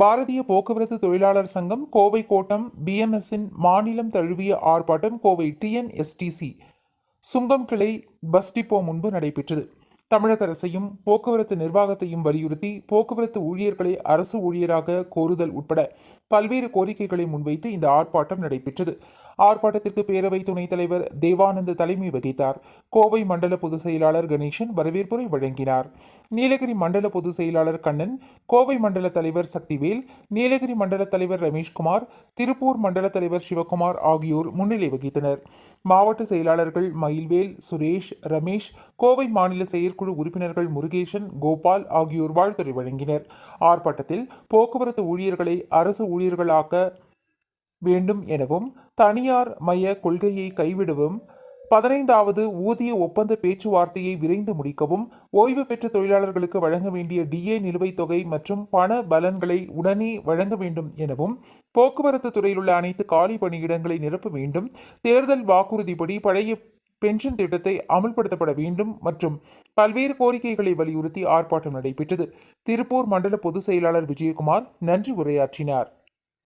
பாரதிய போக்குவரத்து தொழிலாளர் சங்கம் கோவை கோட்டம் பிஎம்எஸ்ஸின் மாநிலம் தழுவிய ஆர்ப்பாட்டம் கோவை டிஎன்எஸ்டிசி சுங்கம் கிளை பஸ் டிப்போ முன்பு நடைபெற்றது. தமிழக அரசையும் போக்குவரத்து நிர்வாகத்தையும் வலியுறுத்தி போக்குவரத்து ஊழியர்களை அரசு ஊழியராக கோருதல் உட்பட பல்வேறு கோரிக்கைகளை முன்வைத்து இந்த ஆர்ப்பாட்டம் நடைபெற்றது. ஆர்ப்பாட்டத்திற்கு பேரவை துணைத் தலைவர் தேவானந்த் தலைமை வகித்தார். கோவை மண்டல பொதுச் செயலாளர் கணேசன் வரவேற்புரை வழங்கினார். நீலகிரி மண்டல பொதுச் செயலாளர் கண்ணன் கோவை மண்டல தலைவர் சக்திவேல் நீலகிரி மண்டல தலைவர் ரமேஷ்குமார் திருப்பூர் மண்டல தலைவர் சிவகுமார் ஆகியோர் முன்னிலை வகித்தனர். மாவட்ட செயலாளர்கள் மயில்வேல் சுரேஷ் ரமேஷ் கோவை மாநில செயற்குழு உறுப்பினர்கள் முருகேசன் கோபால் ஆகியோர் வாழ்த்துறை வழங்கினர். ஆர்ப்பாட்டத்தில் போக்குவரத்து ஊழியர்களை அரசு ஊழியர்களாக்க வேண்டும் எனவும் தனியார் மய கொள்கையை கைவிடவும் பதினைந்தாவது ஊதிய ஒப்பந்த பேச்சுவார்த்தையை விரைந்து முடிக்கவும் ஓய்வு பெற்ற தொழிலாளர்களுக்கு வழங்க வேண்டிய டிஏ நிலுவைத் தொகை மற்றும் பண பலன்களை உடனே வழங்க வேண்டும் எனவும் போக்குவரத்து துறையில் உள்ள அனைத்து காலி பணியிடங்களை நிரப்ப வேண்டும். தேர்தல் வாக்குறுதிப்படி பழைய பென்ஷன் திட்டத்தை அமல்படுத்தப்பட வேண்டும் மற்றும் பல்வேறு கோரிக்கைகளை வலியுறுத்தி ஆர்ப்பாட்டம் நடைபெற்றது. திருப்பூர் மண்டல பொதுச் செயலாளர் விஜயகுமார் நன்றி உரையாற்றினார்.